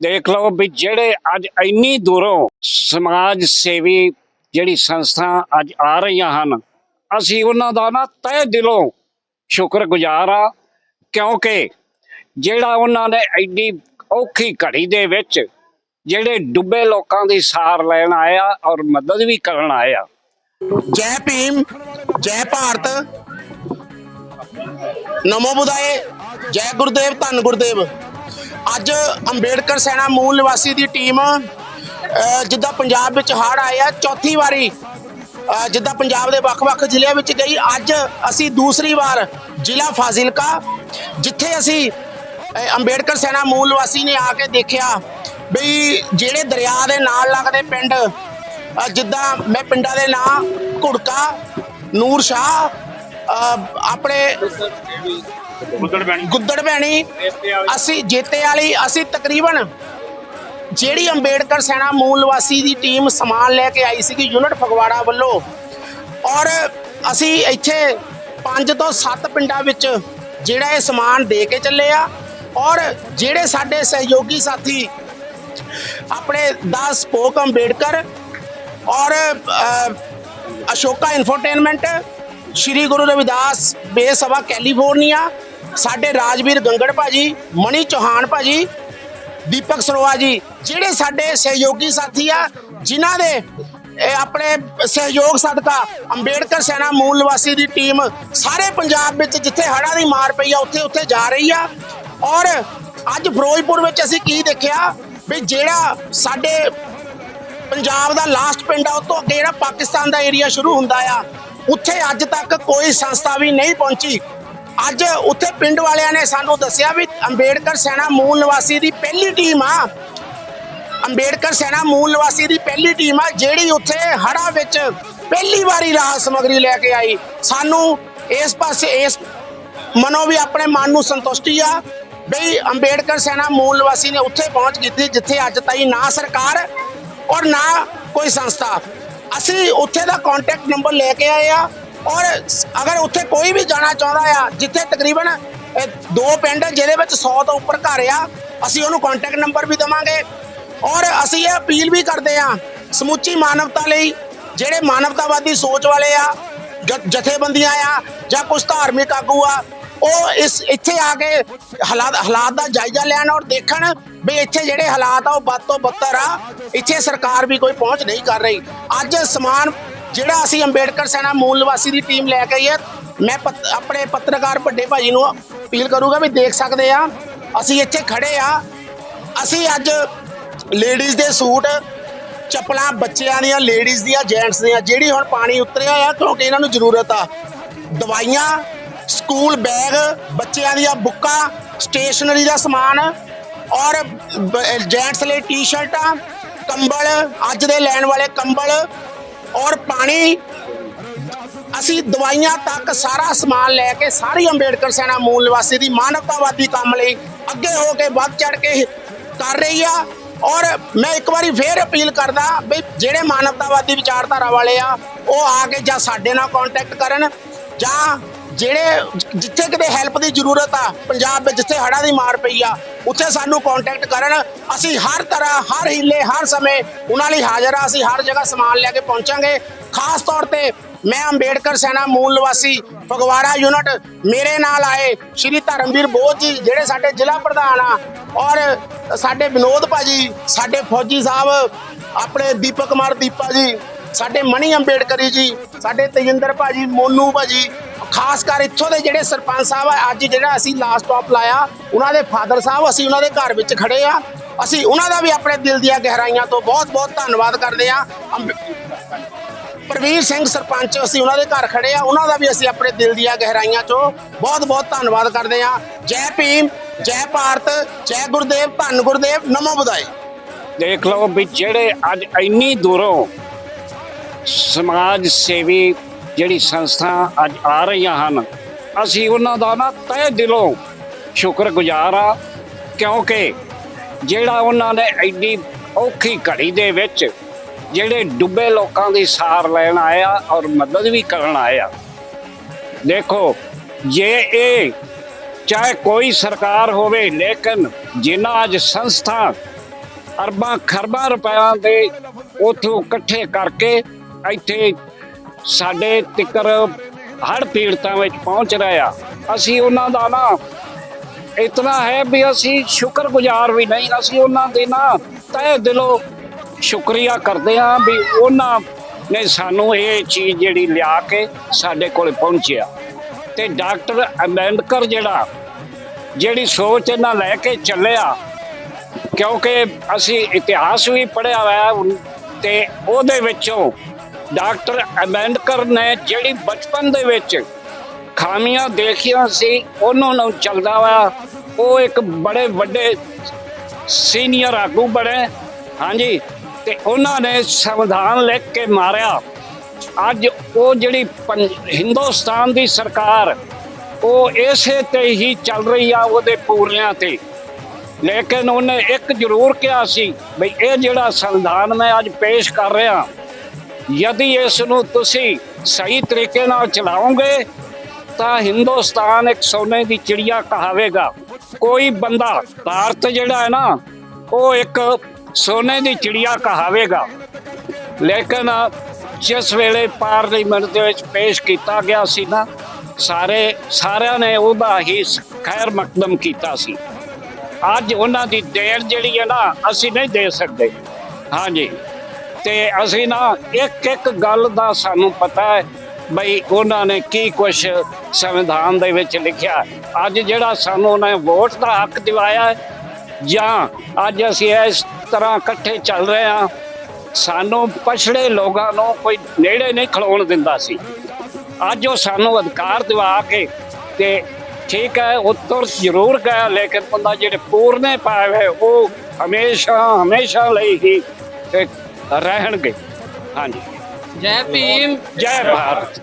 ਦੇਖ ਲਓ ਵੀ ਜਿਹੜੇ ਅੱਜ ਇੰਨੀ ਦੂਰੋਂ ਸਮਾਜ ਸੇਵੀ ਜਿਹੜੀ ਸੰਸਥਾ ਅੱਜ ਆ ਰਹੀਆਂ ਹਨ, ਅਸੀਂ ਉਹਨਾਂ ਦਾ ਨਾ ਤਹਿ ਦਿਲੋਂ ਸ਼ੁਕਰਗੁਜ਼ਾਰ ਆ ਕਿਉਂਕਿ ਜਿਹੜਾ ਉਹਨਾਂ ਨੇ ਐਡੀ ਔਖੀ ਘੜੀ ਦੇ ਵਿੱਚ ਜਿਹੜੇ ਡੁੱਬੇ ਲੋਕਾਂ ਦੀ ਸਾਰ ਲੈਣ ਆਇਆ ਔਰ ਮਦਦ ਵੀ ਕਰਨ ਆਇਆ। ਜੈ ਭੀਮ, ਜੈ ਭਾਰਤ। ਨਮੋ ਬੁਦਾਏ ਜੈ ਗੁਰਦੇਵ, ਧੰਨ ਗੁਰਦੇਵ। ਅੱਜ ਅੰਬੇਡਕਰ ਸੈਨਾ ਮੂਲ ਨਿਵਾਸੀ ਦੀ ਟੀਮ ਜਿੱਦਾਂ ਪੰਜਾਬ ਵਿੱਚ ਹੜ ਆਏ ਆ, ਚੌਥੀ ਵਾਰੀ ਜਿੱਦਾਂ ਪੰਜਾਬ ਦੇ ਵੱਖ-ਵੱਖ ਜ਼ਿਲ੍ਹਿਆਂ ਵਿੱਚ ਗਈ, ਅੱਜ ਅਸੀਂ ਦੂਸਰੀ ਵਾਰ ਜ਼ਿਲ੍ਹਾ ਫਾਜ਼ਿਲਕਾ, ਜਿੱਥੇ ਅਸੀਂ ਅੰਬੇਡਕਰ ਸੈਨਾ ਮੂਲ ਨਿਵਾਸੀ ਨੇ ਆ ਕੇ ਦੇਖਿਆ ਬਈ ਜਿਹੜੇ ਦਰਿਆ ਦੇ ਨਾਲ ਲੱਗਦੇ ਪਿੰਡ ਜਿੱਦਾਂ ਮੈਂ ਪਿੰਡਾਂ ਦੇ ਨਾਂ, ਘੁੜਕਾ, ਨੂਰ ਸ਼ਾਹ ਆਪਣੇ ਗੁੱਦੜ ਭੈਣੀ ਅਸੀਂ ਜੇਤੇ ਵਾਲੀ, ਅਸੀਂ ਤਕਰੀਬਨ ਜਿਹੜੀ ਅੰਬੇਡਕਰ ਸੈਨਾ ਮੂਲ ਨਿਵਾਸੀ ਦੀ ਟੀਮ ਸਮਾਨ ਲੈ ਕੇ ਆਈ ਸੀਗੀ ਯੂਨਿਟ ਫਗਵਾੜਾ ਵੱਲੋਂ, ਔਰ ਅਸੀਂ ਇੱਥੇ 5 ਤੋਂ 7 ਪਿੰਡਾਂ ਵਿੱਚ ਜਿਹੜਾ ਇਹ ਸਮਾਨ ਦੇ ਕੇ ਚੱਲੇ ਆ, ਔਰ ਜਿਹੜੇ ਸਾਡੇ ਸਹਿਯੋਗੀ ਸਾਥੀ ਆਪਣੇ ਦਾ ਸਪੋਕ ਅੰਬੇਡਕਰ ਔਰ ਅਸ਼ੋਕਾ ਇਨਫੋਟੇਨਮੈਂਟ, ਸ਼੍ਰੀ ਗੁਰੂ ਰਵਿਦਾਸ ਬੇਸਭਾ ਕੈਲੀਫੋਰਨੀਆ ਸਾਡੇ ਰਾਜਵੀਰ ਗੰਗੜ ਭਾਜੀ ਮਣੀ ਚੌਹਾਨ ਭਾਜੀ, ਦੀਪਕ ਸਰੋਆ ਜੀ, ਜਿਹੜੇ ਸਾਡੇ ਸਹਿਯੋਗੀ ਸਾਥੀ ਆ, ਜਿਨ੍ਹਾਂ ਦੇ ਆਪਣੇ ਸਹਿਯੋਗ ਸਦਕਾ ਅੰਬੇਡਕਰ ਸੈਨਾ ਮੂਲ ਨਿਵਾਸੀ ਦੀ ਟੀਮ ਸਾਰੇ ਪੰਜਾਬ ਵਿੱਚ ਜਿੱਥੇ ਹੜ੍ਹਾਂ ਦੀ ਮਾਰ ਪਈ ਆ, ਉੱਥੇ ਉੱਥੇ ਜਾ ਰਹੀ ਆ। ਔਰ ਅੱਜ ਫਿਰੋਜ਼ਪੁਰ ਵਿੱਚ ਅਸੀਂ ਕੀ ਦੇਖਿਆ ਵੀ ਜਿਹੜਾ ਸਾਡੇ ਪੰਜਾਬ ਦਾ ਲਾਸਟ ਪਿੰਡ ਆ, ਉਤੋਂ ਅੱਗੇ ਜਿਹੜਾ ਪਾਕਿਸਤਾਨ ਦਾ ਏਰੀਆ ਸ਼ੁਰੂ ਹੁੰਦਾ ਆ, ਉੱਥੇ ਅੱਜ ਤੱਕ ਕੋਈ ਸੰਸਥਾ ਵੀ ਨਹੀਂ ਪਹੁੰਚੀ। ਅੱਜ ਉੱਥੇ ਪਿੰਡ ਵਾਲਿਆਂ ਨੇ ਸਾਨੂੰ ਦੱਸਿਆ ਵੀ ਅੰਬੇਡਕਰ ਸੈਨਾ ਮੂਲ ਨਿਵਾਸੀ ਦੀ ਪਹਿਲੀ ਟੀਮ ਆ। ਅੰਬੇਡਕਰ ਸੈਨਾ ਮੂਲ ਨਿਵਾਸੀ ਦੀ ਪਹਿਲੀ ਟੀਮ ਆ, ਜਿਹੜੀ ਉੱਥੇ ਹੜ੍ਹਾਂ ਵਿੱਚ ਪਹਿਲੀ ਵਾਰੀ ਰਾਹਤ ਸਮਗਰੀ ਲੈ ਕੇ ਆਈ। ਸਾਨੂੰ ਇਸ ਪਾਸੇ ਇਸ ਮਨੋ ਵੀ ਆਪਣੇ ਮਨ ਨੂੰ ਸੰਤੁਸ਼ਟੀ ਆ ਬਈ ਅੰਬੇਡਕਰ ਸੈਨਾ ਮੂਲ ਨਿਵਾਸੀ ਨੇ ਉੱਥੇ ਪਹੁੰਚ ਕੀਤੀ, ਜਿੱਥੇ ਅੱਜ ਤਾਈ ਨਾ ਸਰਕਾਰ ਔਰ ਨਾ ਕੋਈ ਸੰਸਥਾ। ਅਸੀਂ ਉੱਥੇ ਦਾ ਕੰਟੈਕਟ ਨੰਬਰ ਲੈ ਕੇ ਆਏ ਆ। ਔਰ ਅਗਰ ਉੱਥੇ ਕੋਈ ਵੀ ਜਾਣਾ ਚਾਹੁੰਦਾ ਆ, ਜਿੱਥੇ ਤਕਰੀਬਨ ਦੋ ਪਿੰਡ ਜਿਹਦੇ ਵਿੱਚ 100 ਤੋਂ ਉੱਪਰ ਘਰ ਆ, ਅਸੀਂ ਉਹਨੂੰ ਕੰਟੈਕਟ ਨੰਬਰ ਵੀ ਦਵਾਂਗੇ। ਔਰ ਅਸੀਂ ਇਹ ਅਪੀਲ ਵੀ ਕਰਦੇ ਆ ਸਮੁੱਚੀ ਮਾਨਵਤਾ ਲਈ, ਜਿਹੜੇ ਮਾਨਵਤਾਵਾਦੀ ਸੋਚ ਵਾਲੇ ਆ, ਜ- ਜਥੇਬੰਦੀਆਂ ਆ, ਜਾਂ ਕੁਝ ਧਾਰਮਿਕ ਆਗੂ ਆ, ਉਹ ਇਸ, ਇੱਥੇ ਆ ਕੇ ਹਾਲਾਤ ਹਾਲਾਤ ਦਾ ਜਾਇਜ਼ਾ ਲੈਣ ਔਰ ਦੇਖਣ ਵੀ ਇੱਥੇ ਜਿਹੜੇ ਹਾਲਾਤ ਆ, ਉਹ ਵੱਧ ਤੋਂ ਬੱਤਰ ਆ, ਇੱਥੇ ਸਰਕਾਰ ਵੀ ਕੋਈ ਪਹੁੰਚ ਨਹੀਂ ਕਰ ਰਹੀ। ਅੱਜ ਸਮਾਨ ਜਿਹੜਾ ਅਸੀਂ ਅੰਬੇਡਕਰ ਸੈਨਾ ਮੂਲ ਨਿਵਾਸੀ ਦੀ ਟੀਮ ਲੈ ਕੇ ਆਈ ਹੈ, ਮੈਂ ਪੱਤ- ਆਪਣੇ ਪੱਤਰਕਾਰ ਵੱਡੇ ਭਾਜੀ ਨੂੰ ਅਪੀਲ ਕਰੂੰਗਾ ਵੀ ਦੇਖ ਸਕਦੇ ਆ, ਅਸੀਂ ਇੱਥੇ ਖੜੇ ਆ, ਅਸੀਂ ਅੱਜ ਲੇਡੀਜ਼ ਦੇ ਸੂਟ, ਚੱਪਲਾਂ ਬੱਚਿਆਂ ਦੀਆਂ, ਲੇਡੀਜ਼ ਦੀਆਂ ਜੈਂਟਸ ਦੀਆਂ, ਜਿਹੜੀ ਹੁਣ ਪਾਣੀ ਉਤਰਿਆ ਆ, ਕਿਉਂਕਿ ਇਹਨਾਂ ਨੂੰ ਜ਼ਰੂਰਤ ਆ। ਦਵਾਈਆਂ, ਸਕੂਲ ਬੈਗ, ਬੱਚਿਆਂ ਦੀਆਂ ਬੁੱਕਾਂ, ਸਟੇਸ਼ਨਰੀ ਦਾ ਸਮਾਨ ਔਰ ਜੈਂਟਸ ਲਈ ਟੀ-ਸ਼ਰਟਾਂ, ਕੰਬਲ, ਅੱਜ ਦੇ ਲੈਣ ਵਾਲੇ ਕੰਬਲ ਔਰ ਪਾਣੀ, ਅਸੀਂ ਦਵਾਈਆਂ ਤੱਕ ਸਾਰਾ ਸਮਾਨ ਲੈ ਕੇ ਸਾਰੀ ਅੰਬੇਡਕਰ ਸੈਨਾ ਮੂਲ ਨਿਵਾਸੀ ਦੀ ਮਾਨਵਤਾਵਾਦੀ ਕੰਮ ਲਈ ਅੱਗੇ ਹੋ ਕੇ ਵੱਧ ਚੜ ਕੇ ਕਰ ਰਹੀ ਆ। ਔਰ ਮੈਂ ਇੱਕ ਵਾਰੀ ਫੇਰ ਅਪੀਲ ਕਰਦਾ ਵੀ ਜਿਹੜੇ ਮਾਨਵਤਾਵਾਦੀ ਵਿਚਾਰਧਾਰਾ ਵਾਲੇ ਆ, ਉਹ ਆ ਕੇ ਜਾਂ ਸਾਡੇ ਨਾਲ ਕੰਟੈਕਟ ਕਰਨ ਜਾਂ ਜਿਹੜੇ ਜਿੱਥੇ ਕਿਤੇ ਹੈਲਪ ਦੀ ਜ਼ਰੂਰਤ ਆ, ਪੰਜਾਬ ਵਿੱਚ ਜਿੱਥੇ ਹੜ੍ਹਾਂ ਦੀ ਮਾਰ ਪਈ ਆ, ਉੱਥੇ ਸਾਨੂੰ ਕੰਟੈਕਟ ਕਰਨ। ਅਸੀਂ ਹਰ ਤਰ੍ਹਾਂ, ਹਰ ਹੀਲੇ, ਹਰ ਸਮੇਂ ਉਹਨਾਂ ਲਈ ਹਾਜ਼ਰ ਆ। ਅਸੀਂ ਹਰ ਜਗ੍ਹਾ ਸਮਾਨ ਲੈ ਕੇ ਪਹੁੰਚਾਂਗੇ। ਖਾਸ ਤੌਰ ਤੇ ਮੈਂ ਅੰਬੇਡਕਰ ਸੈਨਾ ਮੂਲ ਨਿਵਾਸੀ ਫਗਵਾੜਾ ਯੂਨਿਟ ਮੇਰੇ ਨਾਲ ਆਏ ਸ਼੍ਰੀ ਧਰਮਵੀਰ ਬੋਧ ਜੀ, ਜਿਹੜੇ ਸਾਡੇ ਜ਼ਿਲ੍ਹਾ ਪ੍ਰਧਾਨ ਆ। ਔਰ ਸਾਡੇ ਵਿਨੋਦ ਭਾਜੀ, ਸਾਡੇ ਫੌਜੀ ਸਾਹਿਬ, ਆਪਣੇ ਦੀਪਕ ਕੁਮਾਰ ਦੀਪਾ ਜੀ, ਸਾਡੇ ਮਣੀ ਅੰਬੇਡਕਰੀ ਜੀ, ਸਾਡੇ ਤੇਜਿੰਦਰ ਭਾਜੀ, ਮੋਨੂ ਭਾਜੀ ਖਾਸ ਕਰ ਇੱਥੋਂ ਦੇ ਜਿਹੜੇ ਸਰਪੰਚ ਸਾਹਿਬ ਆ, ਅੱਜ ਜਿਹੜਾ ਅਸੀਂ ਲਾਸਟ ਸਟਾਪ ਲਾਇਆ, ਉਹਨਾਂ ਦੇ ਫਾਦਰ ਸਾਹਿਬ, ਅਸੀਂ ਉਹਨਾਂ ਦੇ ਘਰ ਵਿੱਚ ਖੜੇ ਆ। ਅਸੀਂ ਉਹਨਾਂ ਦਾ ਵੀ ਆਪਣੇ ਦਿਲ ਦੀਆਂ ਗਹਿਰਾਈਆਂ ਤੋਂ ਬਹੁਤ ਬਹੁਤ ਧੰਨਵਾਦ ਕਰਦੇ ਆ। ਪ੍ਰਵੀਰ ਸਿੰਘ ਸਰਪੰਚ, ਅਸੀਂ ਉਹਨਾਂ ਦੇ ਘਰ ਖੜੇ ਆ, ਉਹਨਾਂ ਦਾ ਵੀ ਅਸੀਂ ਆਪਣੇ ਦਿਲ ਦੀਆਂ ਗਹਿਰਾਈਆਂ ਚੋਂ ਬਹੁਤ ਬਹੁਤ ਧੰਨਵਾਦ ਕਰਦੇ ਆ। ਜੈ ਭੀਮ, ਜੈ ਭਾਰਤ, ਜੈ ਗੁਰਦੇਵ, ਧੰਨ ਗੁਰਦੇਵ, ਨਮੋ ਬੁਦਾਈ ਦੇਖ ਲਓ ਵੀ ਜਿਹੜੇ ਅੱਜ ਇੰਨੀ ਦੂਰੋਂ ਸਮਾਜ ਸੇਵੀ ਜਿਹੜੀ ਸੰਸਥਾ ਅੱਜ ਆ ਰਹੀਆਂ ਹਨ, ਅਸੀਂ ਉਹਨਾਂ ਦਾ ਨਾ ਤਹਿ ਦਿਲੋਂ ਸ਼ੁਕਰਗੁਜ਼ਾਰ ਆ ਕਿਉਂਕਿ ਜਿਹੜਾ ਉਹਨਾਂ ਨੇ ਐਡੀ ਔਖੀ ਘੜੀ ਦੇ ਵਿੱਚ ਜਿਹੜੇ ਡੁੱਬੇ ਲੋਕਾਂ ਦੀ ਸਾਰ ਲੈਣ ਆਇਆ ਔਰ ਮਦਦ ਵੀ ਕਰਨ ਆਇਆ। ਦੇਖੋ, ਜੇ ਇਹ ਚਾਹੇ ਕੋਈ ਸਰਕਾਰ ਹੋਵੇ, ਲੇਕਿਨ ਜਿਨ੍ਹਾਂ ਅੱਜ ਸੰਸਥਾ ਅਰਬਾਂ ਖਰਬਾਂ ਰੁਪਇਆਂ ਦੇ ਉਥੋਂ ਇਕੱਠੇ ਕਰਕੇ ਇੱਥੇ ਸਾਡੇ ਤਿੱਕਰ ਹੜ ਪੀੜਤਾਂ ਵਿੱਚ ਪਹੁੰਚ ਰਹੇ ਆ। ਅਸੀਂ ਉਹਨਾਂ ਦਾ ਨਾ ਇਤਨਾ ਹੈ ਵੀ ਅਸੀਂ ਸ਼ੁਕਰਗੁਜ਼ਾਰ ਵੀ ਨਹੀਂ। ਅਸੀਂ ਉਹਨਾਂ ਦੇ ਨਾ ਤਹਿ ਦਿਲੋਂ ਸ਼ੁਕਰੀਆ ਕਰਦੇ ਹਾਂ ਵੀ ਉਹਨਾਂ ਨੇ ਸਾਨੂੰ ਇਹ ਚੀਜ਼ ਜਿਹੜੀ ਲਿਆ ਕੇ ਸਾਡੇ ਕੋਲ ਪਹੁੰਚਿਆ। ਤੇ ਡਾਕਟਰ ਅੰਬੇਡਕਰ ਜਿਹੜਾ, ਜਿਹੜੀ ਸੋਚ ਇਹਨਾਂ ਲੈ ਕੇ ਚੱਲਿਆ, ਕਿਉਂਕਿ ਅਸੀਂ ਇਤਿਹਾਸ ਵੀ ਪੜ੍ਹਿਆ ਹੋਇਆ ਤੇ ਉਹਦੇ ਵਿੱਚੋਂ ਡਾਕਟਰ ਅੰਬੇਡਕਰ ਨੇ ਜਿਹੜੀ ਬਚਪਨ ਦੇ ਵਿੱਚ ਖਾਮੀਆਂ ਦੇਖੀਆਂ ਸੀ, ਉਹਨਾਂ ਨੂੰ ਚੱਲਦਾ ਹੋਇਆ ਉਹ ਇੱਕ ਬੜੇ ਵੱਡੇ ਸੀਨੀਅਰ ਆਗੂ ਬਣੇ। ਹਾਂਜੀ, ਤੇ ਉਹਨਾਂ ਨੇ ਸੰਵਿਧਾਨ ਲਿਖ ਕੇ ਮਾਰਿਆ। ਅੱਜ ਉਹ ਜਿਹੜੀ ਪੰਜ- ਹਿੰਦੁਸਤਾਨ ਦੀ ਸਰਕਾਰ, ਉਹ ਇਸੇ ਤੇ ਹੀ ਚੱਲ ਰਹੀ ਆ ਉਹਦੇ ਪੂਰਨਿਆਂ ਤੇ। ਲੇਕਿਨ ਉਹਨੇ ਇੱਕ ਜ਼ਰੂਰ ਕਿਹਾ ਸੀ ਵੀ ਇਹ ਜਿਹੜਾ ਸੰਵਿਧਾਨ ਮੈਂ ਅੱਜ ਪੇਸ਼ ਕਰ ਰਿਹਾ ਯਦੀ ਇਸ ਨੂੰ ਤੁਸੀਂ ਸਹੀ ਤਰੀਕੇ ਨਾਲ ਚਲਾਓਗੇ ਤਾਂ ਹਿੰਦੁਸਤਾਨ ਇੱਕ ਸੋਨੇ ਦੀ ਚਿੜੀਆ ਕਹਾਵੇਗਾ ਕੋਈ ਬੰਦਾ ਭਾਰਤ ਜਿਹੜਾ ਹੈ ਨਾ ਉਹ ਇੱਕ ਸੋਨੇ ਦੀ ਚਿੜੀਆ ਕਹਾਵੇਗਾ ਲੇਕਿਨ ਜਿਸ ਵੇਲੇ ਪਾਰਲੀਮੈਂਟ ਦੇ ਵਿੱਚ ਪੇਸ਼ ਕੀਤਾ ਗਿਆ ਸੀ ਨਾ ਸਾਰੇ ਸਾਰਿਆਂ ਨੇ ਉਹਦਾ ਹੀ ਖੈਰ ਮਕਦਮ ਕੀਤਾ ਸੀ ਅੱਜ ਉਹਨਾਂ ਦੀ ਦੇਣ ਜਿਹੜੀ ਹੈ ਨਾ ਅਸੀਂ ਨਹੀਂ ਦੇ ਸਕਦੇ ਹਾਂਜੀ ਤੇ ਅਸੀਂ ਨਾ ਇੱਕ ਇੱਕ ਗੱਲ ਦਾ ਸਾਨੂੰ ਪਤਾ ਹੈ ਬਈ ਉਹਨਾਂ ਨੇ ਕੀ ਕੁਝ ਸੰਵਿਧਾਨ ਦੇ ਵਿੱਚ ਲਿਖਿਆ। ਅੱਜ ਜਿਹੜਾ ਸਾਨੂੰ ਉਹਨਾਂ ਨੇ ਵੋਟ ਦਾ ਹੱਕ ਦਿਵਾਇਆ ਜਾਂ ਅੱਜ ਅਸੀਂ ਇਸ ਤਰ੍ਹਾਂ ਇਕੱਠੇ ਚੱਲ ਰਹੇ ਹਾਂ, ਸਾਨੂੰ ਪਛੜੇ ਲੋਕਾਂ ਨੂੰ ਕੋਈ ਨੇੜੇ ਨਹੀਂ ਖਲੋਣ ਦਿੰਦਾ ਸੀ। ਅੱਜ ਉਹ ਸਾਨੂੰ ਅਧਿਕਾਰ ਦਿਵਾ ਕੇ ਤੇ ਠੀਕ ਹੈ ਉਹ ਤੁਰ ਜ਼ਰੂਰ ਗਿਆ, ਲੇਕਿਨ ਬੰਦਾ ਜਿਹੜੇ ਪੂਰਨੇ ਪਾਏ ਹੋਏ ਉਹ ਹਮੇਸ਼ਾ ਹਮੇਸ਼ਾ ਲਈ ਹੀ ਰਹਿਣਗੇ। ਹਾਂਜੀ। ਜੈ ਭੀਮ। ਜੈ ਭਾਰਤ।